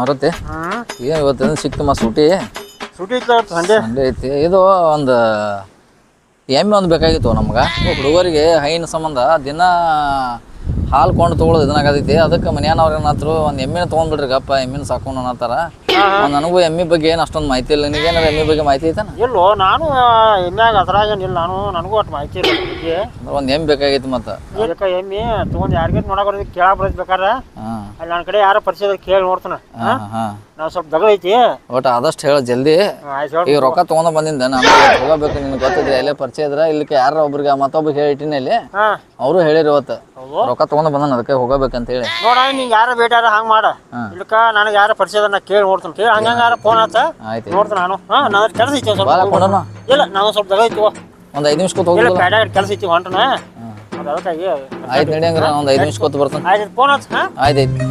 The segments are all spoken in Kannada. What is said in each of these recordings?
ಮಾರುತಿ ಈಗ ಏನು ಇವತ್ತು ಸಿಕ್ತಮ್ಮ ಸೂಟಿ. ಸುಟಿ ಸಂಡೆ ಸಂಡೆ ಐತಿ. ಇದು ಒಂದು ಎಮ್ಮೆ ಒಂದು ಬೇಕಾಗಿತ್ತು ನಮ್ಗೆ. ಹುಡುಗರಿಗೆ ಹೈನ ಸಂಬಂಧ. ದಿನ ಹಾಲು ಕೊಂಡು ತೊಗೊಳೋದು ಇದನ್ನಾಗತಿ ಅದಕ್ಕೆ ಮನ್ಯಾನವ್ರು ಏನಾದ್ರು ಒಂದು ಎಮ್ಮೆನ ತೊಗೊಂಡ್ಬಿಡ್ರಿ ಗಪ್ಪ. ಎಮ್ಮಿನ ಸಾಕೊಂಡು ಅನ್ನತ್ತಾರ ನನಗೂ ಎಮ್ಮಿ ಬಗ್ಗೆ ಏನು ಅಷ್ಟೊಂದು ಮಾಹಿತಿ ಇಲ್ಲ. ನಿನಗೇನಾರ ಎಮ್ಮೆ ಬಗ್ಗೆ ಮಾಹಿತಿ ಐತಾನ? ಇಲ್ಲೋ ನಾನು ಎಮ್ಯಾಗ ಅದ್ರಾಗೇನಿಲ್ಲ ನಾನು ನನಗೂ ಅಷ್ಟು ಮಾಹಿತಿ ಇಲ್ಲ ಅದ್ರ ಬಗ್ಗೆ. ಒಂದು ಎಮ್ಮಿ ಬೇಕಾಗಿತ್ತು ಮತ್ತೆ? ಅದಕ್ಕೆ ಎಮ್ಮಿ ತೊಗೊಂಡು ಯಾರಿಗೂ ನೋಡಕ್ ಬರೋದು ಕೇಳಕ್ ಬರೋದು ಬೇಕಾದ್ರೆ. ಹಾಂ. ಅಲ್ಲಿ ನನ್ನ ಕಡೆ ಯಾರ ಪರಿಚಯ ಕೇಳಿ ನೋಡ್ತಾನೆ. ನಾವು ಸ್ವಲ್ಪ ಜಗಳ ಐತಿ. ಒಟ್ಟು ಆದಷ್ಟು ಹೇಳ ಜಲ್ದಿ. ಆಯ್ತು ಹೇಳಿ ಈಗ ರೊಕ್ಕ ತೊಗೊಂಡು ಬಂದಿಂದ ನಾನು. ಹೋಗಬೇಕು ನಿನ್ಗೆ ಗೊತ್ತಿದ್ರೆ ಎಲ್ಲೇ ಪರಿಚಯ ಇದ್ರೆ? ಇಲ್ಲಿ ಯಾರ ಒಬ್ರಿಗೆ ಮತ್ತೊಬ್ರಿಗೆ ಹೇಳಿಟ್ಟಿನಿ ಇಲ್ಲಿ ಹಾ. ಅವರು ಹೇಳಿರಿ ಇವತ್ತು. ಹೌದು. ರೊಕ್ಕ ತೊಗೊಂಡು ಬಂದಾನ ಅದಕ್ಕೆ ಹೋಗಬೇಕಂತ ಹೇಳಿ. ನೋಡ ನಿಂಗೆ ಯಾರ ಬೇಟಾರ ಹಂಗೆ ಮಾಡ. ಹಾ. ನನಗೆ ಯಾರ ಪರಿಚಯ ನಾ ಕೇಳಿ ನೋಡ್ತಾನೆ. ಕೇಳಿ ಹಂಗಾರ ಫೋನ್ ಆತ ಆಯ್ತು ನೋಡ್ತಾನೆ ನಾನು. ಹಾ ನಾನು ಕೆಲಸ ಭಾಳ ಸ್ವಲ್ಪ ಕೊಡೋಣ. ಇಲ್ಲ ನಾನು ಸ್ವಲ್ಪ ಜಾಗ ಇತ್ತು ಒಂದು ಐದು ನಿಮಿಷ ಕೂತ್ ಇಲ್ಲ ಹೋಗಿಲ್ಲ ಪ್ಯಾಡ ಕೆಲಸ ಇತ್ತು ಹೊಂಟನ ಅದು ಅದಕ್ಕಾಗಿ ಆಯ್ತು ನಡಿ ಹಂಗಾರೆ ಒಂದು ಐದು ನಿಮಿಷ ಕೂತ್ ಬರ್ತಾನೆ. ಆಯ್ತು ಫೋನ್ ಆತ ಹಾ? ಆಯ್ತು ಆಯ್ತು.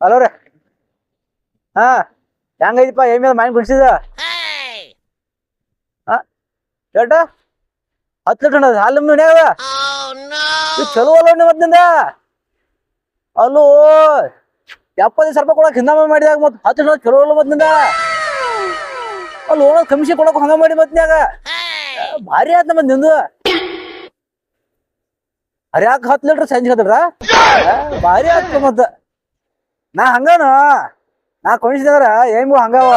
ಹಲೋ ರೀ. ಹಾ ಹೆಂಗೈತಿಪ್ಪ? ಎಮ್ಮೆ ಮೈಂಡ್ ಬಿಡಿಸಿದ ಏಟ ಹತ್ತು ಲೀಟರ್ ಅದ ಹಾಲು ಮನ್ಯಾಗ ಇದು ಚಲೋ ಅಲ್ಲ ಮತ್ತಿಂದ ಅಲ್ಲೋ ಎಪ್ಪತ್ತೈದು ಸಾವಿರ ರೂಪಾಯಿ ಕೊಡಕ್ ಹಿಂದ ಮಾಡಿದಾಗ ಮತ್ತೆ ಹತ್ತು ಸಾವಿರ ಚಲೋ ಅಲ್ಲ ಮತ್ತಿಂದ ಅಲ್ಲಿ ಕಮಿಷಿ ಕಮಿಷನ್ ಕೊಡಕ್ ಹಂಗ ಮಾಡಿ ಮತ್ನ್ಯಾಗ ಭಾರಿ ಆಯ್ತು ನಮ್ಮ ನಿಂದು. ಹರ್ಯಾಕ ಹತ್ತು ಲೀಟರ್ ಸಂಜೆ ಹತ್ತಿರ ಭಾರಿ ಆಯ್ತು ಮತ್ತ ನಾ ಹಂಗನ? ನಾ ಕೊಣಿಸಿದ್ರ ಏಮು ಹಂಗವ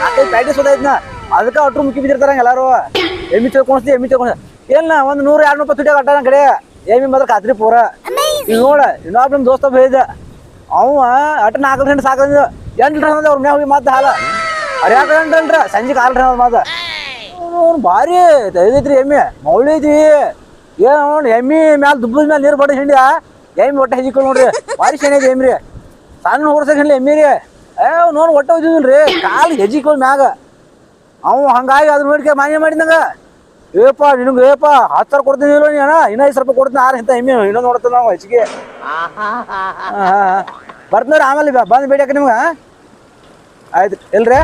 ನಾಲ್ಕೈದು ಪ್ಯಾಟಿಸ್ ನಾ. ಅದಕ್ಕೆ ಅಟ್ರು ಮುಕ್ಕಿ ಬಿದ್ದಿರ್ತಾರ ಎಲ್ಲಾರು. ಎಮ್ಮಿ ಚೋಕೊಂಡ್ಸಿ ಎಮ್ಮಿ ಕೊಣಿಸ್ ಏನ್ ಒಂದ್ ನೂರ ಎರಡ್ ರೂಪಾಯಿ ಪತ್ತು ಕಟ್ಟ ಕಡೆ. ಏಮಿ ಮಾತ್ರ ಕಾತ್ರಿ ಪೂರ. ಈಗ ನೋಡ ಇನ್ನೊಬ್ಬ ನಮ್ ದೋಸ್ತ ಹೇಳಿದ ಅವ ಅಟ್ ನಾಲ್ಕು ಗಂಟೆ ಸಾಕಂದ ಎಂಟು ಅಂದ ಅವ್ರ ಮ್ಯಾಗ ಹೋಗಿ ಮತ್ತೆ ಹಾಲ. ಅರ್ಯಾಕ ಗಂಟೆ ಅಂದ್ರ ಸಂಜೆ ಕಾಲ್ ಲೀಟರ್ ಮಾತ. ಅವ್ನು ಭಾರಿ ಇದೈತ್ರಿ ಎಮ್ಮಿ. ಮೌಳಿ ಐತಿ. ಏನ್ ನೋಡಿ ಎಮ್ಮಿ ಮ್ಯಾಲ ದುಬ್ಬದ ಮ್ಯಾಲ ನೀರು ಬಡ ಹಿಂಡ್ಯ? ಎಮ್ಮಿ ಒಟ್ಟ ಹೆಜಿಕೊಂಡು ನೋಡ್ರಿ. ಭಾರಿ ಶನಿ ಐತಿ ಎಮ್ಮಿ ರೀ ಸಣ್ಣ ಹೊರ್ಸಕ್ ಹಿಂಡ್ಲಿ ಎಮ್ಮಿ ರೀ ಏ ನೋಡ್ ಹೊಟ್ಟೆ ಹೋಗಿದ್ರಿ ಕಾಲು ಹೆಜಿಕೊಂಡು ಮ್ಯಾಗ. ಅವ್ ಹಂಗಾಗಿ ಅದ್ರ ನೋಡ್ಕೆ ಮಾನ್ಯ ಮಾಡಿದಂಗ ಏಪ ನಿನಗೆ ಏಪ ಹತ್ತು ಸಾವಿರ ಕೊಡ್ತೀನಿ ಇಲ್ಲ ನೀ ಅಣ್ಣ. ಇನ್ನೂ ಐದು ರೂಪಾಯಿ ಕೊಡ್ತೀನಿ ಆರು ಇಂತ ಎಮ್ಮಿ ಇನ್ನೊಂದು ನೋಡ್ತಾನೆ ನಾವು ಹೆಚ್ಚಿಗೆ. ಬರ್ತೀನಿ ಆಮೇಲೆ ಬಂದು ಬೇಡಕ್ಕೆ ನಿಮ್ಗೆ ಆಯ್ತು ಎಲ್ರಿ?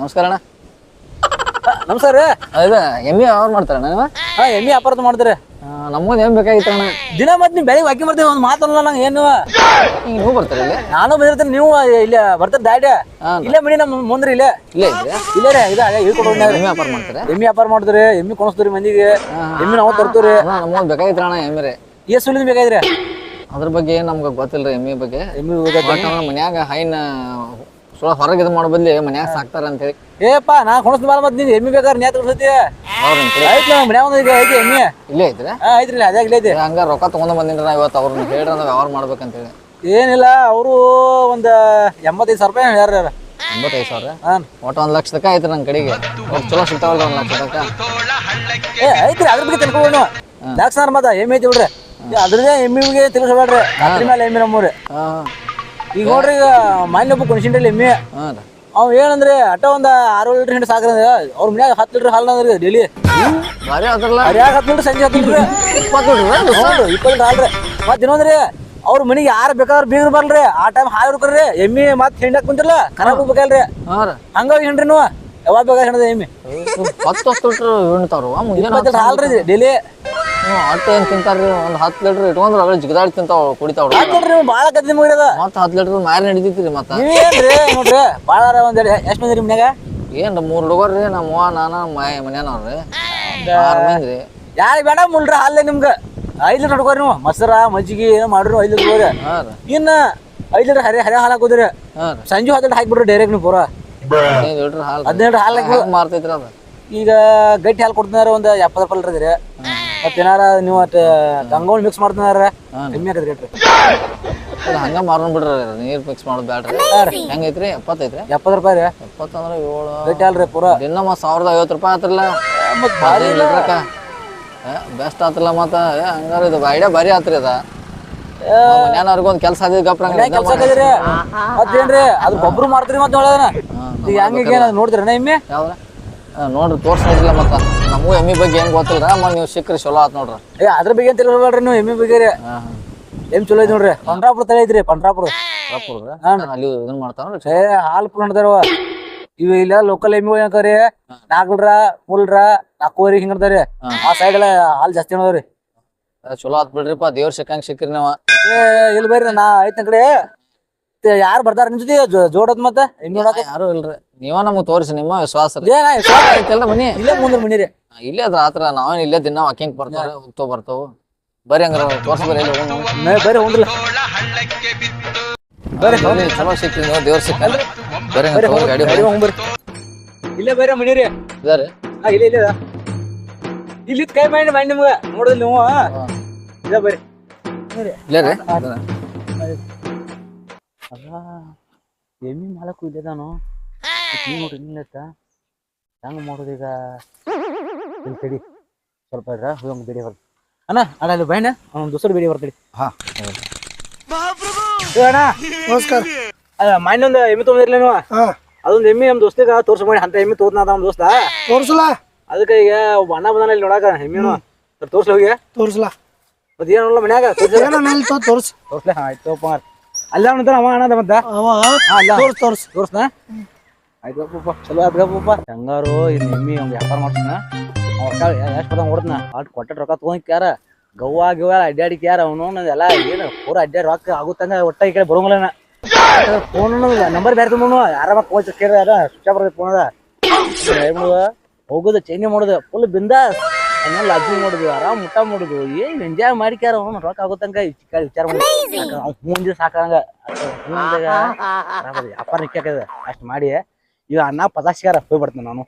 ನಮಸ್ಕಾರ ಅಣ್ಣ. ನಮಸ್ಕಾರ ಅದ ಎಮ್ಮೆ ಅವ್ರು ಮಾಡ್ತಾರ ಅಣ್ಣ ಹಾಂ ಎಮ್ಮಿ ಅಪರಾಧ ಮಾಡ್ತಾರೆ ನಮ್ಗೊಂದ್ ಏನ್ ಬೇಕಾಗಿತ್ತು ಅಣ್ಣ. ದಿನ ಮತ್ತೆ ನೀವು ಬೆಳಿಗ್ಗೆ ವಾಕಿ ಬರ್ತೀವಿ ಒಂದು ಮಾತಲ್ಲ ನಂಗೆ ಏನು? ಈಗ ನೀವು ಬರ್ತಾರೆ ಇಲ್ಲಿ? ನಾನು ಬಂದಿರ್ತೀನಿ ನೀವು ಇಲ್ಲ ಬರ್ತಾರೆ ದಾಡ್ಯ ಹಾಂ ಇಲ್ಲೇ ಮನಿ ನಮ್ಮ ಮುಂದ್ರಿ ಇಲ್ಲೇ. ಇಲ್ಲೇ ಇಲ್ಲ ಇಲ್ಲೇ ರೀ ಇದು ಹೇಳ್ಕೊಡು ಎಮ್ಮೆ ವ್ಯಾಪಾರ ಮಾಡ್ತಾರೆ? ಎಮ್ಮಿ ವ್ಯಾಪಾರ ಮಾಡಿದ್ರಿ ಎಮ್ಮಿ ಕೊಣಸ್ತೀರಿ ಮಂದಿಗೆ. ಎಮ್ಮಿ ನಾವು ತರ್ತೀರಿ ನಮ್ಗೊಂದ್ ಬೇಕಾಗಿತ್ತು ಅಣ್ಣ ಎಮ್ಮೆ ರೀ. ಎಷ್ಟು ಸುಲಿದ್ ಅದ್ರ ಬಗ್ಗೆ ನಮ್ಗೆ ಗೊತ್ತಿಲ್ಲ ರೀ ಎಮ್ಮೆ ಬಗ್ಗೆ ಎಮ್ಮಿ ಬಟ್ ನಮ್ಮ ಮನ್ಯಾಗ ಹೈನ ಸುಳ ಹೊರಗೆ ಇದು ಮಾಡೋ ಬದ್ಲಿ ಮನ್ಯಾಗ ಸಾಕ್ತಾರ ಅಂತ ಹೇಳಿ. ಏಪ್ಪ ನಾ ಕೊಣಿಸ್ತೀನಿ ಬಾರ ಮತ್ತೆ ನೀವು ಎಮ್ಮಿ ಬೇಕಾದ್ರೆ ನ್ಯಾತ ಕೊಡ್ಸತಿ ಆಯ್ತು ನಮ್ಮ ಮನ್ಯಾಗ ಒಂದು ಈಗ ಐತಿ ಎಮ್ಮಿ. ಇಲ್ಲೇ ಐತ್ರಿ? ಹಾಂ ಐತ್ರಿ ಅದೇ ಇಲ್ಲೇ ಐತಿ. ಹಂಗ ರೊಕ್ಕ ತಗೊಂಡ್ ಬಂದಿನ್ರಿ ನಾ ಇವತ್ತು ಅವ್ರನ್ನ ಹೇಳ್ರಿ ಅಂದ್ರೆ ವ್ಯವಹಾರ ಮಾಡ್ಬೇಕಂತ ಹೇಳಿ. ಏನಿಲ್ಲ ಅವರು ಒಂದು ಎಂಬತ್ತೈದು ಸಾವಿರ ರೂಪಾಯಿ ಹೇಳ್ಯಾರ. ಎಂಬತ್ತೈದು ಸಾವಿರ? ಹಾಂ. ಒಟ್ಟು ಒಂದು ಲಕ್ಷ ತಕ ಐತ್ರಿ ನನ್ನ ಕಡೆಗೆ. ಚಲೋ ಸಿಗ್ತಾವಲ್ಲ ಒಂದು ಲಕ್ಷ ಏ ಐತ್ರಿ ಅದ್ರ ಬಗ್ಗೆ ತಿಳ್ಕೊಳ್ಳೋಣ ದಾಕ್ಷಾರ ಮತ್ತ ಎಮ್ಮಿ ಐತಿ ಬಿಡ್ರಿ. ಅದ್ರದೇ ಎಮ್ಮಿಗೆ ತಿಳಿಸ್ಬೇಡ್ರಿ ಅದ್ರ ಮೇಲೆ ಎಮ್ಮಿ ನಮ್ಮೂರಿ. ಹಾಂ. ಈಗ ನೋಡ್ರಿ ಈಗ ಮಾನ್ಯ ಒಬ್ಬ ಕೊಣಿಸಿಂಡ್ರಿ ಎಮ್ಮೆ ಹಾಂ ರೀ. ಅವ್ ಏನಂದ್ರೆ ಅಟ ಒಂದ್ ಆರು ಲೀಟರ್ ಹಿಂಡ್ ಸಾಕ್ರ ಅವ್ರ ಮನ್ಯಾಗ ಹತ್ತು ಲೀಟರ್ ಹಾಲು ಅಂದ್ರಿ ಡೈಲಿ. ಭಾರಿ ಹತ್ತು ಲೀಟರ್ ಸಂಜೆ ಹತ್ತು ಲೀಟರ್? ಇಪ್ಪತ್ತು ನೋಡ್ರಿ ಹೌದು ಇಪ್ಪತ್ತು ಲೀಟರ್ ಹಾಲ್ರಿ ಮತ್ತೆ ಇನ್ನೊಂದ್ರಿ ಅವ್ರ ಮನಿಗೆ ಯಾರು ಬೇಕಾದ್ರೆ ಬೀಗ್ರು ಬರ್ಲ್ರಿ. ಆ ಟೈಮ್ ಹಾಲು ಹುಡ್ಕರ್ರಿ. ಎಮ್ಮಿ ಮತ್ತೆ ಹಿಂಡಕ್ ಕುಂತಿರ್ಲ ಕನಕ ಹೋಗ್ಬೇಕಲ್ರಿ ಹಾಂ ರೀ. ಹಂಗಾಗಿ ಹಿಂಡ್ರಿ ನೀವು. ಯಾವಾಗ ಬೇಕಾದ್ರೆ ಹಿಂಡದ ಎಮ್ಮಿ. ಹತ್ತು ಹತ್ತು ಲೀಟರ್ ಹಿಂಡ್ತಾವ್ರು. ಮುಂಜಾನೆ ಇಪ್ಪತ್ತು ಲೀಟರ್ ಹಾಲ್ರಿ ಡೈಲಿ. ಹ್ಞೂ ಏನು ತಿಂತಾರ್ರಿ ಒಂದು ಹತ್ತು ಲೀಟ್ರ್ ಇಟ್ಕೊಂಡ್ರೆ ಅಗಳ ಜಿಗದಾಡಿ ತಿಂತಾವ ಕುಡಿತಾವ. ಹಾಕೊಡ್ರಿ ನೀವು ಭಾಳ ಮುಗಿದ ಮತ್ತೆ ಹತ್ತು ಲೀಟ್ರ್ ಮಾರಿ ನಡಿತೈತಿ ಮತ್ತೆ. ನೋಡ್ರಿ ಭಾಳ ಒಂದ್ ಎಷ್ಟು ಮಂದಿ ಮನ್ಯಾಗ? ಏನು ಮೂರು ಹುಡುಗರು ರೀ ನಮ್ಮ ನಾನ ನಾನು ಮೈ ಯಾರ ಆರು ಮಂದಿ ರೀ ಯಾರು ಬೇಡ ಮುಳ್ರ ಹಾಲೇ ನಿಮ್ಗೆ. ಐದು ಲೀಟರ್ ಹುಡ್ಕೋರಿ ನೀವು ಮೊಸರ ಮಜ್ಜಿಗೆ ಏನೋ ಮಾಡ್ರಿ ಐದು ಲೀಟರ್ ಹಾಂ ಇನ್ನ ಐದು ಲೀಟರ್ ಹರಿ ಹರಿ ಹಾಲು ಹಾಕೋದ್ರಿ. ರೀ. ಸಂಜೆ ಹತ್ತು ಲೀಟರ್ ಹಾಕ್ಬಿಡ್ರಿ ಡೈರೆಕ್ಟ್ ನೀವು ಪೂರ. ಹದಿನೈದು ಲೀಟ್ರ್ ಹಾಲು ಹದಿನೆಂಟು ಹಾಲು ಹಾಕಿ ಮಾರ್ತೈತ್ರಿ ಅದು. ಈಗ ಗಟ್ಟಿ ಹಾಲು ಕೊಡ್ತಿದಾರ ಒಂದ್ ಎಪ್ಪತ್ತು ರೂಪಾಯಿ ಲೀಟರ್ ಇದ್ರಿ. ಮತ್ತೆ ಏನಾರ ನೀವು ಅಟ್ ಗಂಗೋಳ್ ಮಿಕ್ಸ್ ಮಾಡ್ತಿದಾರ ಕಮ್ಮಿ ಆಗದ್ರಿ ರೇಟ್ ಹಂಗ ಹಂಗೆ ಮಾರೋನ್ ಬಿಡ್ರಿ ನೀರು ಮಿಕ್ಸ್ ಮಾಡೋದು ಬ್ಯಾಡ್ರಿ. ಹೆಂಗೈತ್ರಿ? ಎಪ್ಪತ್ತೈತ್ರಿ ಎಪ್ಪತ್ತು ರೂಪಾಯಿ ರೀ. ಎಪ್ಪತ್ತಂದ್ರೆ ಏಳು. ಗಟ್ಟಿ ಹಾಲು ರೀ ಪೂರ ಮತ್ತೆ ಸಾವಿರದ ಐವತ್ತು ರೂಪಾಯಿ ಆತ್ರಲ್ಲ ಮತ್ತು ಭಾರಿ ಲೀಟ್ರಕ್ಕ. ಬೆಸ್ಟ್ ಆತ್ರಲ್ಲ ಮತ್ತೆ. ಹಂಗಾರೆ ಇದು ಐಡಿಯಾ ಭಾರಿ ಆತ್ರಿ ಅದ. ಮನ್ಯಾನವ್ರಿಗೆ ಒಂದು ಕೆಲಸ ಅದೇ ಗಪ್ರ ಕೆಲಸ ಆಗದ್ರಿ ಮತ್ತೇನ್ರಿ ಅದು ಗೊಬ್ಬರ ಮಾಡ್ತೀರಿ ಮತ್ತೆ ನೋಡೋದನ ಈಗ ಹೆಂಗೆ ಏನು ನೋಡ್ತೀರಣ್ಣ ಯಾವ್ದ್ರ? ನೋಡ್ರಿ ತೋರ್ಸಿಲ್ಲ ಮತ್ತೆ. ನಮಗೂ ಎಮ್ಮಿ ಬಗ್ಗೆ ಏನು ಗೊತ್ತಿಲ್ಲ ಮತ್ತೆ ನೀವು ಸಿಕ್ಕ್ರಿ ಚಲೋ ಆತ್ ನೋಡ್ರಿ. ಏ ಅದ್ರ ಬಗ್ಗೆ ಏನು ತಿಳ್ಕೊಬೇಡ್ರಿ ನೀವು ಎಮ್ಮಿ ಬಗ್ಗೆ ರೀ. ಎಂ ಚಲೋ ಐತಿ ನೋಡ್ರಿ? ಪಂಡ್ರಾಪುರ ತಲೆ ಐತ್ರಿ ಪಂಡ್ರಾಪುರ. ಅಲ್ಲಿ ಇದನ್ನ ಮಾಡ್ತಾವ್ರಿ ಏ ಹಾಲು ಪುಲ್ ಇವ ಇವ್ ಇಲ್ಲ ಲೋಕಲ್ ಎಮ್ಮಿ ಏನಕರಿ ನಾಲ್ಕಲ್ರ ಮೂಲ್ರ ನಾಲ್ಕೂವರೆ ಹಿಂಗರ್ತಾರಿ ಹಾ. ಆ ಸೈಡ್ ಎಲ್ಲ ಹಾಲ್ ಜಾಸ್ತಿ ನೋಡ್ರಿ ಚಲೋ ಆತ್ ಬಿಡ್ರಿಪ್ಪ ದೇವ್ರ ಸಿಕ್ಕಂಗ್ ಸಿಕ್ಕ್ರಿ ನೀವು. ಏ ಇಲ್ಲಿ ಬರ್ರಿ ನಾ ಐತಿ ಕಡೆ. ಯಾರು ಬರ್ತಾರ ನಿಮ್ ಜೊತೆ? ಜೋಡದ್ ಮತ್ತ? ನೋಡಕ ಯಾರು ಇಲ್ರಿ. ನೀವ ನಮಗ್ ತೋರಿಸಿ ನಿಮ್ಮ ವಿಶ್ವಾಸ ಏನ ಐತಲ್ರ ಬನ್ನಿ. ಇಲ್ಲೇ ಮುಂದ್ರ ಮನಿರಿ ಇಲ್ಲೇ ಅದ್ರ ಆತರ ನಾವೇನ್ ಇಲ್ಲೇ ದಿನ ವಾಕಿಂಗ್ ಬರ್ತಾರ ಹೋಗ್ತಾವ ಬರ್ತಾವ. ಬರ್ರಿ ಹಂಗಾರ ತೋರ್ಸ ಬರ್ರಿ ಬರಿ ಬರ್ರಿ ಬರ್ರಿ ಚಲೋ ಸಿಕ್ಕ್ರಿ ನೀವು ದೇವ್ರ ಸಿಕ್ಕಲ್ರಿ ಬರ್ರಿ ಗಾಡಿ ಹೋಗ್ಬರ್ರಿ ಇಲ್ಲೇ ಬರ್ರಿ ಮನಿರಿ. ಇದಾರೆ? ಇಲ್ಲೇ ಇಲ್ಲೇ ಇಲ್ಲಿ ಕೈ ಮಾಡಿ ಮಾಡಿ ನಿಮ್ಗ. ನೋಡಿದ್ರಿ ನೀವು. ಇಲ್ಲ ಬರ್ರಿ. ಇಲ್ಲೇ ರೀ? ಎಮ್ಮಿ ಮಾಲಕ್ಕು ಇಲ್ಲದಾನು? ನೋಡ್ರಿ ನಿಲ್ಲತ್ತ ಹೆಂಗ್ ಮಾಡೋದು ಈಗ? ಇಲ್ಲಿ ತಡಿ ಸ್ವಲ್ಪ ಇಡ್ರ ಹೋಗಿ ಬೇಡಿ ಬರ್ತ ಅಣ್ಣ ಅಣ್ಣ ಅಲ್ಲಿ ಬೈನ ಅವ್ನ ದೋಸ್ತರ ಬೇಡಿ ಬರ್ತಡಿ ಹಾ. ಏ ಅಣ್ಣ. ನಮಸ್ಕಾರ. ಅಲ್ಲ ಮಣ್ಣೊಂದು ಎಮ್ಮಿ ತೊಗೊಂಡಿರ್ಲಿ ನೀವು ಅದೊಂದು ಎಮ್ಮಿ ನಮ್ಮ ದೋಸ್ತಿಗ ತೋರ್ಸ ಮಾಡಿ ಅಂತ ಎಮ್ಮಿ ತೋರ್ನ ನಮ್ಮ ದೋಸ್ತ. ತೋರ್ಸಲ. ಅದಕ್ಕೆ ಈಗ ಒಬ್ಬ ಅಣ್ಣ ಬಂದಾನ ಇಲ್ಲಿ ನೋಡಾಕ ಎಮ್ಮಿನು ತೋರ್ಸ್ಲ ಹೋಗಿ. ತೋರ್ಸಲ. ಮತ್ತೆ ಮನ್ಯಾಗ? ಏನೋ ಮೇಲೆ ತೋ ಹಾ ಆಯ್ತು ತಗೋಪ್ಪ ಅಲ್ಲ ಅವನ ಅವ ಅಣ್ಣದ ಮತ್ತ ಅವ ಅಲ್ಲ. ತೋರ್ಸ್ ತೋರ್ಸ್. ತೋರ್ಸ್ನ? ಆಯ್ತು ಪಪ್ಪ ಚಲೋ ಆದ್ರ ಪಪ್ಪ ಹೆಂಗಾರು ಇಲ್ಲಿ ನಿಮ್ಮಿ ಅವ್ನ್ ವ್ಯಾಪಾರ ಮಾಡ್ತಾನ ಅವ್ರ ಕಾಳ ಎಷ್ಟು ಪದ ಓಡ್ತಾನ ಅಟ್ ಕೊಟ್ಟ ರೊಕ್ಕ ತಗೊಂಡ್ ಕ್ಯಾರ? ಗವ್ವ ಗಿವ್ವ ಅಡ್ಡಾಡಿ ಕ್ಯಾರ ಅವನು? ಎಲ್ಲ ಏನು ಪೂರ ಅಡ್ಡಾಡಿ ರೊಕ್ಕ ಆಗುತ್ತಂಗ ಒಟ್ಟ ಈ ಕಡೆ ಬರೋಂಗಿಲ್ಲ ಫೋನ್ ನಂಬರ್ ಬೇರೆ ತುಂಬ ಯಾರ ಕೋಚ್ ಕೇಳ ಯಾರ ಸ್ವಿಚ್ ಬರ್ತದೆ ಫೋನ್ ಅದ. ಹೋಗುದು ಚೇಂಜ್ ಮಾಡುದು. ಫುಲ್ ಬಿಂದಾಸ್. ಆಮೇಲೆ ಅಜ್ಜಿ ಮಾಡುದು ಆರಾಮ್ ಮುಟ್ಟ ಮಾಡುದು ಏನ್ ಎಂಜಾಯ್ ಮಾಡಿಕ್ಯಾರ ಅವ್ನು ರೊಕ್ಕ ಚಿಕ್ಕ ವಿಚಾರ ಮಾಡಿ. ಮುಂದೆ ಸಾಕಂಗ ಮುಂದಾಗ ವ್ಯಾಪಾರ ನಿಕ್ಕಾಕದ ಅಷ್ಟ್ ಮಾಡಿ ಈಗ ಅನ್ನ ಪದಾಸಿಗಾರ ಹೋಗಿ ಬರ್ತೀನಿ ನಾನು.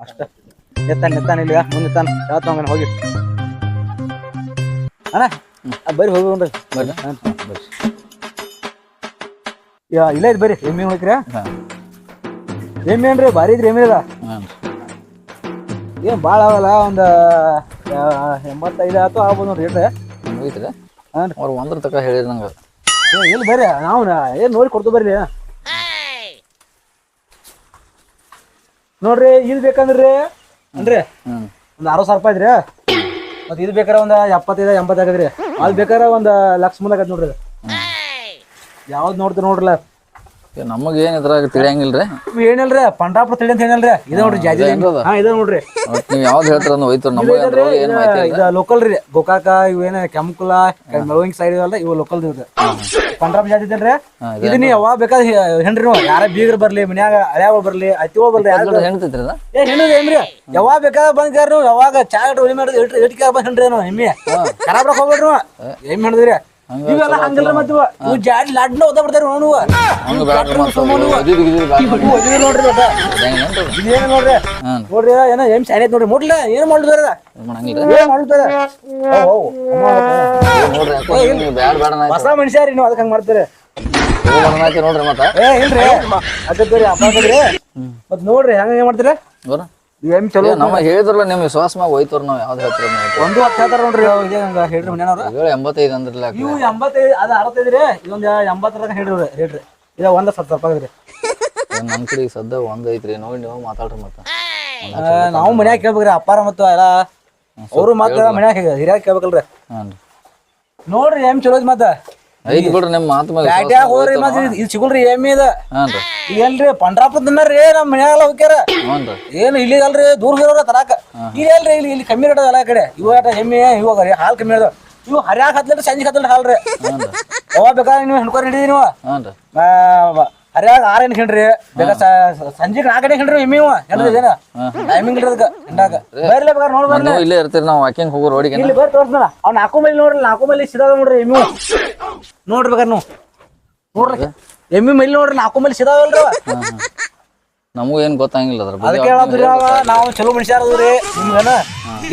ಅಷ್ಟ. ನಿತ್ತಾನ ನಿತ್ತಾನ ಇಲ್ಲ ಮುಂದೆ ನಿತ್ತಾನ ಹೇಳ್ತಾವ ಹೋಗಿ. ಅಣ್ಣ ಆ, ಬರ್ರಿ ಹೋಗಿ ಬರ್ರಿ. ಇಲ್ಲ ಇದು ಬರ್ರಿ. ಎಮ್ಮೆ ಹೋಗ್ತೀರಾ ಹಾ. ಎಮ್ಮೆ ಏನ್ರಿ ಭಾರಿ ಇದ್ರಿ ಎಮ್ಮೆ ಅದ ಏನ್ ಭಾಳ ಆಗಲ್ಲ ಒಂದು ಎಂಬತ್ತೈದು ಆಯ್ತು ಆಗ್ಬೋದು ನೋಡ್ರಿ ರೇಟ್ ಮುಗೀತ್ರಿ? ಹಾಂ ಅವ್ರು ಒಂದ್ರ ತಕ ಹೇಳಿರಿ ನಂಗೆ. ಏನ್ ಬರ್ರಿ ನಾವ್ ಏನ್ ನೋಡಿ ಕೊಡ್ತು ಬರ್ರಿ ನೋಡ್ರಿ ಇದ್ ಬೇಕಂದ್ರಿ? ಅನ್ರಿ ಹ್ಮ್ ಒಂದ್ ಅರವತ್ತು ಸಾವಿರ ರೂಪಾಯಿ ಐತ್ರಿ ಮತ್ತೆ ಇದು ಬೇಕಾರೆ ಒಂದ್ ಎಪ್ಪತ್ತೈದ ಎಂಬತ್ತು ಆಗದ್ರಿ. ಅದು ಬೇಕಾರೆ ಒಂದ್ ಲಕ್ಷ ಮುಂದೆ ನೋಡ್ರಿ. ಯಾವ್ದು ನೋಡ್ತೀರಿ ನೋಡ್ರಲ್ಲ? ನಮಗೆ ಏನ್ ಇದ್ರಾಗ ತಿಳಿಯಂಗಿಲ್ರಿ? ಏನಿಲ್ರಿ ಏನಲ್ರಿ ಪಂಡಾಪುರ ತಳಿ ಅಂತ ಏನಲ್ರಿ? ಇದ ನೋಡ್ರಿ ಇದು ಹಾ ಇದು ನೋಡ್ರಿ. ಒಟ್ ನೀವ್ ಯಾವ್ದು ಹೇಳ್ತಾರ ಹೋಯ್ತು ನಮಗೆ ಐತಲ್ರಿ, ಏನ್ ಮಾಹಿತಿ ಇಲ್ಲ. ಇದು ಲೋಕಲ್ ರೀ ಗೋಕಾಕ ಇವೇನ ಕೆಂಕುಲ ಮೆಳವಂಗಿ ಸೈಡ್ ಇವಲ್ಲ ಇವ ಲೋಕಲ್ ಇವ್ರಿ ಪಂಡ್ರಾಪ್ ಜಾತಿ ಹಾ, ಇದು ನೀ ಯಾವಾಗ ಬೇಕಾದ್ರೆ ಹೆಣ್ರಿ ನೀವು ಯಾರ ಬೀಗರ್ ಬರ್ಲಿ ಮನ್ಯಾಗ ಅಳ್ಯಾವ ಬರ್ಲಿ ಅತ್ತಿವ ಬರ್ಲಿ ಯಾರು ಹೆಣ್ತೈತ್ರಿ ಅದ? ಏ ಹೆಣ್ಣು ಏನ್ರಿ ಯಾವಾಗ ಬೇಕಾದ್ರೆ ಬಂದ್ಕಾರ ನೀವು ಯಾವಾಗ ಚಾ ಒಲಿ ಮಾಡಿದ್ರೆ ಇಟ್ಟು ಇಟ್ಕಾರ ಬಂದ್ ಹೆಣ್ರಿ ನಾವು ಎಮ್ಮೆ ಖರಾಬ್ ಹೋಗ್ಬೇಡ್ರಿ ನೀವು. ಎಮ್ಮೆ ಹಿಡಿದ್ರಿ ಹಂಗ ಇವೆಲ್ಲ ಹಂಗಲ್ಲ ಮತ್ತೆ ಇವ. ಜಾಡಿ ಲಾಡ್ನ ಓದ ಬಿಡ್ತಾರ ನೋಡುವ. ನೋಡ್ರಿ ನೋಡ್ರಿ ನೋಡ್ರಿ ಏನೋ ಏನ್ ನೋಡ್ರಿ ಮುಟ್ಲ ಏನ್ ಬ್ಯಾಡ ಹೊಸ ಮನುಷ್ಯ ರೀ ನೀವು ಅದಕ್ಕೆ ಹಂಗ ಮಾಡ್ತೀರಿ ನೋಡ್ರಿ ಮತ್ತ ಏ ಇಲ್ರಿ ಅದಕ್ಕೆ ಅಪ್ಪ ಮತ್ ನೋಡ್ರಿ ಹೆಂಗ ಏನ್ ಮಾಡ್ತೀರಿ ಏನ್ ಚಲೋ ನಮ್ಮ ಹೇಳಿದ್ರಲ್ಲ ನಿಮ್ ವಿಶ್ವಾಸ ಮ್ಯಾಗ ಹೋಯ್ತವ್ರ ನಾವ್ ಯಾವ್ದು ಹೇಳ್ತೀರ ಒಂದು ಹತ್ತು ಹೇಳ್ತಾರ ನೋಡ್ರಿ ಇದೇ ಹಂಗ ಹೇಳ್ರಿ ಮನ್ಯಾನವ್ರ. ಏಳು ಎಂಬತ್ತೈದು ಅಂದ್ರಲ್ಲ ಇವು ಎಂಬತ್ತೈದು ಅದ ಅರವತ್ತೈದು ರೀ ಇದೊಂದು ಎಂಬತ್ತರ ಹೇಳ್ರಿ ರೇಟ್ ರೀ ಇದ ಒಂದ ಸತ್ತು ರೂಪಾಯಿ ರೀ ನಮ್ ಕಡೆ ಸದ್ದ ಒಂದ್ ಐತ್ರಿ ನೋಡಿ ನೀವು ಮಾತಾಡ್ರಿ ಮತ್ತ. ನಾವು ಮನ್ಯಾಗ ಕೇಳ್ಬೇಕ್ರಿ ಅಪ್ಪಾರ ಮತ್ತು ಎಲ್ಲ. ಅವರು ಮಾತ್ರ ಮನ್ಯಾಗ ಹಿರಿಯಾಗ ಕೇಳ್ಬೇಕಲ್ರಿ. ನೋಡ್ರಿ ಏನ್ ಚಲೋ ಮತ್ತ. ಐತ್ ಬಿಡ್ರಿ ನಿಮ್ ಮಾತು ಪ್ಯಾಟ್ಯಾಗ ಹೋಗ್ರಿ ಮತ್ತೆ ಇದು ಸಿಗುಲ್ರಿ ಎಮ್ಮಿ ಇದ ಹಾಂ ರೀ. ಏನ್ರಿ ಪಂಡ್ರಾಪುರ ತಿನ್ನಾರ್ರಿ ನಮ್ಮ ಮನ್ಯಾಗೆಲ್ಲ ಹೋಗ್ಯಾರ. ಹ್ಞೂ ಏನು ಇಲ್ಲಿ ಅಲ್ರಿ ದೂರ ಇರೋರ ತರಾಕ. ಇಲ್ಲಿ ಅಲ್ರಿ ಇಲ್ಲಿ ಇಲ್ಲಿ ಕಮ್ಮಿ ರೇಟ್ ಎಲ್ಲ ಕಡೆ. ಇವಾಗ ಎಮ್ಮಿ ಇವಾಗ ರೀ ಹಾಲು ಕಮ್ಮಿ ಅದ. ಇವು ಹರ್ಯಾಕ ಹತ್ತಲ್ರಿ ಸಂಜೆ ಹತ್ತಲ್ರಿ ಹಾಲ್ರಿ ಯಾವಾಗ ಬೇಕಾದ್ರೆ ನೀವು ಹೆಣ್ಕೊರಿ ಹಿಡಿದಿ ನೀವು. ಹಾಂ ರೀ. ಹರ್ಯಾಗ ಆರೇನ್ ಹಿಂಡ್ರಿ ಬೇಕಾ ಸಂಜೆಗೆ ನಾಲ್ಕನೇ ಹಿಂಡ್ರಿ ಎಮ್ಮಿ ಏನ ಟೈಮಿಂಗ್ ಇಲ್ರಿ ಅದಕ್ಕೆ ಹಿಂಡಾಕ ಬರ್ಲಿ ಬೇಕಾದ್ರೆ ನೋಡಿ ಬರ್ಲಿ. ನೀವು ಇಲ್ಲೇ ಇರ್ತೀರಿ ನಾವು ವಾಕಿಂಗ್ ಹೋಗೋ ರೋಡಿಗೆ ಇಲ್ಲಿ ಬರ್ರಿ ತೋರ್ಸ್ತಾನ ಅವ್ನ ನಾಲ್ಕು ಮೈಲಿ ನೋಡ್ರಿ ನಾಲ್ಕು ಮೈಲಿ ಸಿದಾಗ ನೋಡ್ರಿ ಎಮ್ಮಿ ನೋಡ್ರಿ ಬೇಕಾದ್ರೆ ನೀವು. ನೋಡ್ರಿ. ಎಮ್ಮಿ ಮೈಲಿ ನೋಡ್ರಿ ನಾಲ್ಕು ಮೈಲಿ ಸಿದಾವಲ್ರಿ ನಮಗೂ ಏನ್ ಗೊತ್ತಾಗಿಲ್ಲ ಅದ್ರ ಅದಕ್ಕೆ ಹೇಳತ್ರಿ ಅವ ನಾವು ಚಲೋ ಮನುಷ್ಯರ ರೀ ನಿಮ್ಗನ?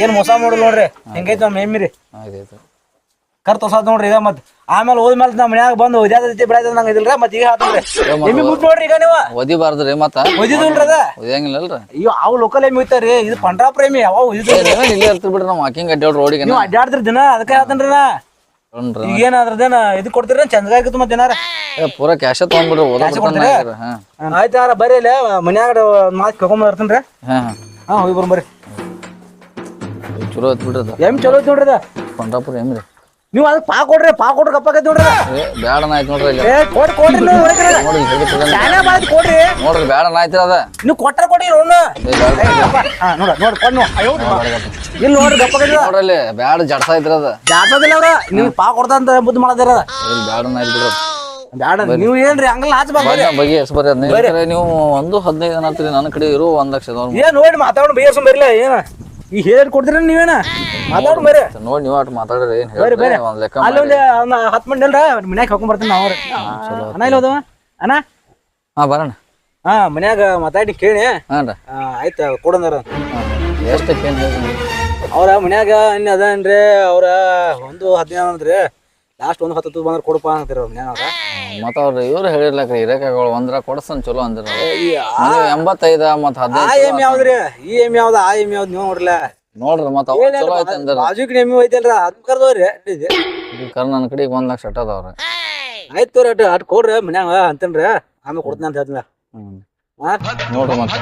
ಏನ್ ಮೋಸ ಮಾಡೋದು ನೋಡ್ರಿ. ಹೆಂಗೈತಿ ನಮ್ಮ ಎಮ್ಮಿ ರೀ ಆಯ್ತು. ಕರ್ ತೋರ್ಸಾತ್ ನೋಡ್ರಿ ಈಗ ಮತ್ ಆಮೇಲೆ ಹೋದ್ಮೇಲೆ ನಮ್ಮ ಮನ್ಯಾಗ ಬಂದು ಒದ್ಯಾದೈತಿ ಬಿಡಾದ ನಂಗೆ ಇದಿಲ್ರ ಮತ್ ಈಗ ಹಾಕ್ರಿ ಎಮ್ಮಿ ಮುಟ್ ನೋಡ್ರಿ ಈಗ ನೀವು. ಒದಿಬಾರ್ದ್ರಿ ಮತ್ತ ಒದಿದಿಲ್ರಿ ಅದ. ಒದಿಯಂಗಿಲ್ಲಲ್ರಿ ಅಯ್ಯೋ ಆ ಲೋಕಲ್ ಎಮ್ಮಿ ಹೋಗ್ತಾರ್ರಿ ಇದು ಪಂಡ್ರಾ ಪ್ರೇಮಿ ಯಾವ ಒದಿದ್ರಿ ಇಲ್ಲೇ ಇರ್ತೀರಿ ಬಿಡ್ರಿ ನಾವು ವಾಕಿಂಗ್ ಅಡ್ಡಾಡ್ ರೋಡಿಗೆ ನೀವು ಅಡ್ಡಾಡ್ತಿರ್ ದಿನ ಅದಕ್ಕೆ ಹೇಳ್ತೇನ್ರಿ ನಾ. ಈಗ ಏನ್ ಅದ್ರದ್ದೇನ ಇದು ಕೊಡ್ತೀರ ಚಂದಗಾಗಿತ್ತು ಮತ್ತೆ ಏನಾರ ಪೂರಾ ಕ್ಯಾಶ ತಗೊಂಡ್ಬಿಡ್ರಿ ಆಯ್ತು ಹಾಂ. ಆಯ್ತಾರ ಬರ್ರಿ ಇಲ್ಲ ಮನ್ಯಾಗ ಮಾತು ಕರ್ಕೊಂಡ್ ಬರ್ತೇನ್ರಿ ಹಾಂ ಹೋಗಿ ಬರ್ರಿ. ಚಲೋ ಐತ್ ಬಿಡ್ರಿ ಎಮ್ಮಿ ಚಲೋ ಐತಿ ನೋಡ್ರಿ ಅದ. ಪಂಡ್ರಾಪುರ ಏನ್ರಿ ನೀವು ಅದಕ್ಕೆ ಪಾ ಕೊಡ್ರಿ ಪಾ ಕೊಡ್ರಿ ಗಪ್ಪಾಕೈತಿ ನೋಡ್ರಿ ಬೇಡ ಆಯ್ತು ನೋಡ್ರಿ ಇಲ್ಲಿ ಏ ಕೊಡ್ರಿ ಕೊಡ್ರಿ ನೀವು ಹೊರಗ್ರಿ. ನೋಡ್ರಿ ಇಲ್ಲಿ ಹಿಡಿದು ಶಾನೆ ಬಾಳ್ ಕೊಡ್ರಿ. ನೋಡ್ರಿ ಆಯ್ತಿರ ಅದ. ನೀವು ಕೊಟ್ರ ಕೊಡಿ ನೋಡ್ನ ಏ, ಬ್ಯಾಡ. ಹಾ ನೋಡ ನೋಡ್ ಕೊಡ್ ನೋ ಇಲ್ಲಿ ನೋಡ್ರಿ ಗಪ್ಪಾಕೈತಿ ನೋಡ್ರಿ ಬೇಡ ಜಡ್ಸ ಐತ್ರಿ ಅದ. ಜಾಸದಿಲ್ಲ ಅವ್ರ. ನೀವು ಪಾ ಕೊಡ್ತಾ ಅಂತ ಬುದ್ಧಿ ಮಾಡದಿರ ಇಲ್ಲಿ ಬೇಡ ಆಯ್ತು ಬಿಡ್ರಿ ಬ್ಯಾಡ ನೀವು ಏನ್ರಿ ಹಂಗಲ್ಲ ಬಗೆ ಎಸ್ ಬರ್ರಿ ಅದ್ನ. ಯಾಕಂದ್ರೆ ನೀವು ಒಂದು ಹದಿನೈದು ಅನ್ನತ್ರಿ ನನ್ನ ಕಡೆ ಇರೋ ಒಂದ್ ಲಕ್ಷ. ಏನ್ ನೋಡಿ ಮಾತಾಡೋಣ ಬೇರ್ಸು ಬರಲ್ಲ ಏನ? ಈ ಹೇಳಿ ಕೊಡ್ತೀರ ನೀವೇನ? ಮಾತಾಡೋಣ ಬೇರೆ. ನೋಡಿ ನೀವು ಅಟ್ ಮಾತಾಡ್ರಿ ಏನ್ ಬೇರೆ ಬೇರೆ. ಹೇಳ್ರಿ ಒಂದ್ ಲೆಕ್ಕ ಅಲ್ಲಿ ಮಾಡಿ. ಒಂದು ಒಂದು ಹತ್ತು ಮಂದಿ ಅಲ್ರ ಮನ್ಯಾಗ ಹಾಕೊಂಡ್ ಬರ್ತೀನಿ ನಾವು ಅಣ್ಣ ಇಲ್ಲ ಹೋದವ ಅಣ್ಣ ಹಾ ಬರೋಣ. ಹಾ ಮನ್ಯಾಗ ಮಾತಾಡಿ ಕೇಳಿ. ಆ, ಆಯ್ತ ಕೊಡಂದ್ರ. ಎಷ್ಟಕ್ಕೆ ಏನ್ ಹೇಳ್ರಿ ಅವ್ರ ಮನ್ಯಾಗ ಇನ್ನ ಅದನ್ರಿ ಅವ್ರ ಒಂದು ಹದಿನೈದು ಅಂದ್ರಿ. ಲಾಸ್ಟ್ ಒಂದು ಹತ್ತು ಬಂದ್ರೆ ಕೊಡಪ್ಪ ಅಂತೀರ ಅವ್ರ ಮನ್ಯಾಗ ಅವ್ರ. ಮತ್ತ ಅವ್ರ ಇವ್ರು ಹೇಳಿರ್ಲಕ್ರಿ ಹಿರೇಕಾಯಿಗಳು ಒಂದ್ರ ಕೊಡ್ಸನ್ ಚಲೋ ಅಂದ್ರ. ಎಂಬತ್ತೈದ ಮತ್ತ ಆ ಹದಿನೈದು ಎಂ ಯಾವ್ದ್ರಿ? ಈ ಎಂ ಯಾವ್ದ? ಆ ಎಂ ಯಾವ್ದು ನೀವು ನೋಡ್ಲ ನೋಡ್ರಿ ಮತ್ತ ಅವ್ರ ಚಲೋ ಐತೆ ಅಂದ್ರ. ಬಾಜುಕ್ ಎಮ್ಮಿ ಐತಲ್ರ ಅದ್ ಕರ್ದವ್ರಿ ಕರ್ ನನ್ನ ಕಡೆಗೆ ಒಂದ್ ಲಕ್ಷ ಅಟ್ಟದವ್ರಿ ಆಯ್ತು ತೋರಿ ಅಟ್ ಅಟ್ ಕೊಡ್ರಿ ಮನ್ಯಾಗ ಅಂತೇನ್ರಿ. ಆಮೇಲೆ ಕೊಡ್ತೀನಿ ಅಂತ ಹೇಳ್ತೀನಿ. ಹ್ಮ್. ಹಾ ನೋಡ್ರಿ ಮತ್ತ.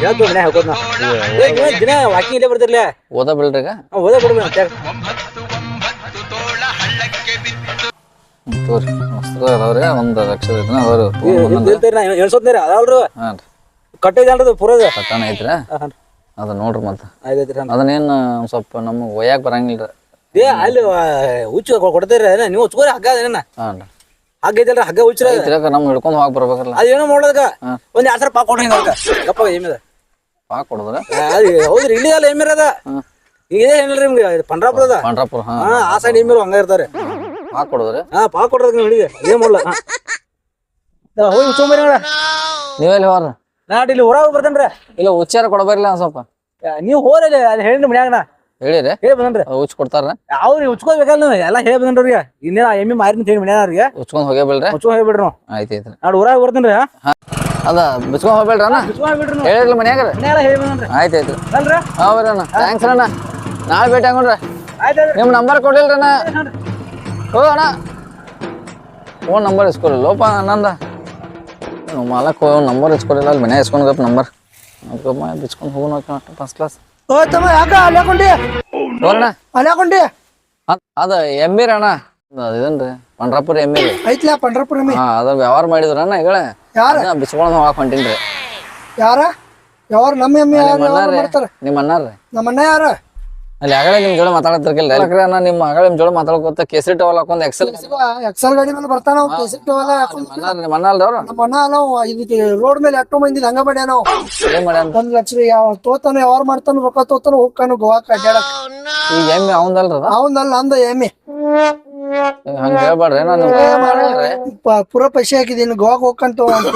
ಹೇಳ್ತು ಮನ್ಯಾಗ ಹಾಕೋದ್ನ ದಿನ ವಾಕಿಂಗ್ ಇಲ್ಲೇ ಬರ್ತಿರ್ಲಿ? ಓದ ಬಿಡ್ರಿ ಈಗ? ಓದ ಕೊಡ್ಬೇಕು ತೋರಿ ಮಸ್ತ್ ಅದಾವ್ರಿ ಒಂದ್ ಲಕ್ಷದ ಅದಾವ್ರಿ. ಅದಾವ್ರಿ ರೀ. ಪುರದ. ಐತ್ರಿ? ಅದ ನೋಡ್ರಿ ಮತ್ತ. ಆಯ್ತೈತ್ರಿ ಅದನ್ನೇನ್ ಒಂದ್ ಸ್ವಲ್ಪ ನಮಗ್ ಒಯ್ಯಾಕ್ ಬರಂಗಿಲ್ರಿ. ಏ ಅಲ್ಲಿ ಹುಚ್ಚು ಕೊಡ್ತೀರಿ ನೀವು ಹುಚ್ಕೋರಿ ಹಗ್ಗ ಅದೇನ ರೀ. ಹಗ್ಗ ಐತಲ್ರಿ ಹಗ್ಗ ಹುಚ್ಚರ ಐತ್ರಿ ನಮ್ ಹಿಡ್ಕೊಂಡ್ ಹೋಗಾಕ್ ಬರ್ಬೇಕಲ್ಲ. ಅದೇನೋ ಮಾಡೋದಕ್ಕ ಒಂದು ಕೊಡ್ರಿ ಹಿಂಗ ಗಪ್ಪ ಕೊಡುದ್ರ? ಹೌದ್ರಿ ಇಲ್ಲಿ ಅಲ್ಲ ಇದೇ ನಿಮ್ಗೆ ಪಂಡ್ರಾಪುರ ಹಾ. ಆ ಸೈಡ್ ಹಂಗ ಇರ್ತಾರೆ ಪಾ ಕೊಡುದ್ರಿ? ಹಾ ಪಾ ಕೊಡ್ರಿ ನೀವು ಹಿಡಿಗೆ ಏನ್ ಮಾಡಲ್ಲ ಹೋಗಿ ಹುಚ್ಕೊಂಬರಿ ನೀವೆಲ್ಲಿ ಹೋರ ನಾಟ್ ಇಲ್ಲಿ ಹೊರಗೆ ಬರ್ತೇನ್ರಿ. ಇಲ್ಲ ಉಚ್ಚಾರ ಕೊಡಬರ್ಲಿಲ್ಲ ಒಂದ್ ಸ್ವಲ್ಪ. ನೀವು ಹೇಳಿನ ಮನ್ಯಾಗ ನಾ. ಹೇಳಿರಿ. ಹೇಳಿ ಬಂದ್ರಿ. ಉಚ್ ಕೊಡ್ತಾರ ಅವ್ರಿಗೆ ಉಚ್ಕೋಬೇಕಲ್ಲ ನೀವು ಎಲ್ಲ ಹೇಳಿ ಬಂದ್ರಿ ಇನ್ನೇನ ಎಮ್ಮಿ ಮಾರಿನ ಹೇಳಿ ಮನ್ಯಾಗ ಉಚ್ಕೊಂಡ್ ಹೋಗೇ ಬಿಡ್ರಿ. ಹುಚ್ಕೊಂಡ್ ಹೋಗ್ಬಿಡ್ರಿ ನಾವು. ಆಯ್ತು ಐತ್ರಿ ನಾಡ್ ಊರಾಗ ಬರ್ತೀನಿ ಹಾ. ಅದ ಬಿಚ್ಕೊಂಡ್ ಹೋಗ್ಬೇಡ್ರಿ ಅಣ್ಣ. ಹುಚ್ಕೊಂಡ್ ಹೇಳಿರ್ಲಿ ಮನ್ಯಾಗ ಮನ್ಯಾಗ ಹೇಳಿ ಬಂದ್ರಿ. ಆಯ್ತ್ ಐತ್ರಿ ಅಲ್ರಿ ಹಾ ಅಣ್ಣ. ಥ್ಯಾಂಕ್ಸ್ ಅಣ್ಣ. ನಾಳೆ ಭೇಟಿ ಆಗೋಣ್ರಿ. ಆಯ್ತು ನಿಮ್ ನಂಬರ್ ಕೊಡ್ಲಿಲ್ರಿ ಅಣ್ಣ. ಹೋ ಅಣ್ಣ. ಫೋನ್ ನಂಬರ್ ಇಸ್ಕೊಲಿಲ್ಲಪ್ಪ ನಂದ. ಮಾಲಕ್ ನಂಬರ್ ಇಸ್ಕೊಲಿಲ್ಲ ಅಲ್ಲಿ ಮನೆ ಇಸ್ಕೊಂಡ್ ನಂಬರ್. ಬಿಚ್ಕೊಂಡು ಹೋಗೋಣ ಫಸ್ಟ್ ಕ್ಲಾಸ್ ಓ ತಮ್ಮ ಯಾಕ ಅಲ್ಲಿ ಹಾಕೊಂಡಿ ನೋಡಣ್ಣ. ಅಲ್ಲಿ ಹಾಕೊಂಡಿ ಅದ ಎಮ್ಮಿರಿ ಅಣ್ಣ. ಅದ್ ಇದೇನ್ರಿ? ಪಂಡ್ರಾಪುರ ಐತ್ಲ ಐತ್ಲಾ ಎಮ್ಮಿ? ಹಾ ಅದ ವ್ಯವಹಾರ ಮಾಡಿದ್ರಣ್ಣ ಹೇಳ ಯಾರ? ಬಿಚ್ಕೊಂಡ್ ಹೋಗಾಕ್ ಹೊಂಟೀನ್ರಿ. ಯಾರ? ಯಾರು ನಮ್ಮ ಎಮ್ಮೆ ನಿಮ್ಮ ಅಣ್ಣಾರ್ರಿ. ನಿಮ್ಮ ಅಣ್ಣಾರ್ರಿ. ನಮ್ಮ ಅಣ್ಣ ಯಾರ? ಅಲ್ಲಿ ಆಗಲೇ ನಿಮ್ ಜೋಡಿ ಮಾತಾಡತ್ತಿರ್ಕಿಲ್ಲ ಯಾಕ್ರಿ ಅಣ್ಣ ನಿಮ್ಮ ಮಗಳ ನಿಮ್ ಜೋಡಿ ಮಾತಾಡ್ಕೊತ ಕೇಸರಿ ಟವಲ್ ಹಾಕೊಂಡ್ ಎಕ್ಸೆಲ್ ಎಕ್ಸಲ್ ಗಾಡಿ ಮೇಲೆ ಬರ್ತಾನ ಕೇಸರಿ ಟವಲ್ ಮನ ನಮ್ಮ ಅಣ್ಣ ನಾವು ಇದಕ್ಕೆ ರೋಡ್ ಮೇಲೆ ಎಷ್ಟೋ ಮಂದಿ ಹಂಗ ಮಾಡ್ಯ ನಾವು ಏನ್ ಮಾಡ್ಯಾನ? ಒಂದ್ ಲಕ್ಷ ಯಾವ ತೋತಾನ ಯಾವಾರ ಮಾಡ್ತಾನ ರೊಕ್ಕ ತೋತಾನ ಹೋಗ್ತಾನ ಗೋವಾ ಅಡ್ಡಾಡಕ್ ಈ ಎಮ್ಮೆ ಅವಂದಲ್ರ ಅದ ಅವನಲ್ಲ ಅಂದ ಎಮ್ಮೆ ಹಂಗ ನಾನು ಪ- ಪೂರ ಪೈಸೆ ಹಾಕಿದೀನಿ ಗೋವಾಕ್ ಹೋಗ್ಕಂತ ಒಂದ್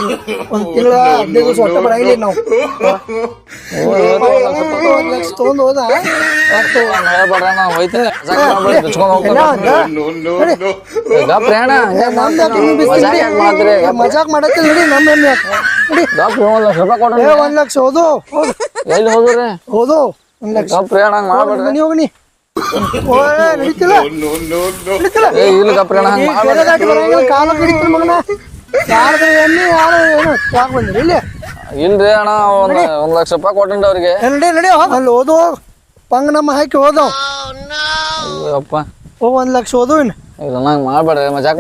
ತಿಂಗಳ ಹದಿನೈದು ದಿವಸ ಹೊಟ್ಟೆ ಬರಂಗಿಲ್ಲ ನಾವು. ಒಂದ್ ಲಕ್ಷ ತಗೊಂಡ್ ಹೋದ. ಹೇಳ್ಬೇಡ್ರಿ ನಾನು ಹೋಯ್ತೀನಿ ಮಜಾಕ್ ಮಾಡ್ಬೇಡ್ರಿ, ಬಿಚ್ಕೊಂಡ್ ಹೋಗ್ತಾನೆ ಗಪ್ರಿ ಅಣ್ಣ. ಮಜಾಕ್ ಯಾಕ್ ಮಾಡ್ತೀರಿ? ಮಜಾಕ್ ಮಾಡತ್ತಿಲ್ಲ ನೋಡಿ ನಮ್ಮ ಎಮ್ಮೆ ಒಂದ್ ಲಕ್ಷ ರೂಪಾಯಿ ಕೊಡ್ರಿ ಏ ಒಂದ್ ಲಕ್ಷ ಹೋದು. ಹೌದು ಎಲ್ಲಿ ಹೋದ್ರಿ ಹೌದು ಒಂದ್ ಲಕ್ಷ. ಪ್ರಯಾಣ ಅಣ್ಣ ಹಂಗ್ ಮಾಡ್ಬೇಡ್ರಿ. ಮನಿ ಹೋಗ್ನಿ ಇಲ್ರಿ ಅಣ್ಣ ಒಂದ್ ಒಂದ್ ಲಕ್ಷ ರೂಪಾಯಿ ಕೊಟ್ಟೇನ್ರಿ ಅವ್ರಿಗೆ. ನಡಿ ನಡಿ ಅಲ್ಲಿ ಓದು ಪಂಗ ನಮ್ಮ ಹಾಕಿ ಹೋದವ್. ಅಪ್ಪ ಓ ಒಂದ್ ಲಕ್ಷ ಓದು ಇನ್ ಇಲ್ಲ ನಂಗೆ ಮಾಡ್ಬೇಡ್ರಿ ಮಜಾಕ್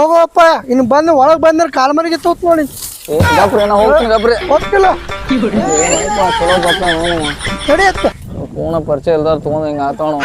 ಹೋಗಪ್ಪ ಇನ್ನು ಬಂದು ಒಳಗ್ ಬಂದ್ರೆ ಕಾಲ್ ಮರಿಗೆ ತೂತ್ ನೋಡಿ. ಗಪ್ರಿ ಅಣ್ಣ ಹೋಗ್ತೀನಿ ಗಪ್ರಿ ಹೋಗ್ತಿಲ್ಲ. ನಡಿ ಅತ್ತ. ಪೂರ್ಣ ಪರಿಚಯ ಇಲ್ದಾರ ತಗೊಂಡ್ ಹಿಂಗ ಆತವಣ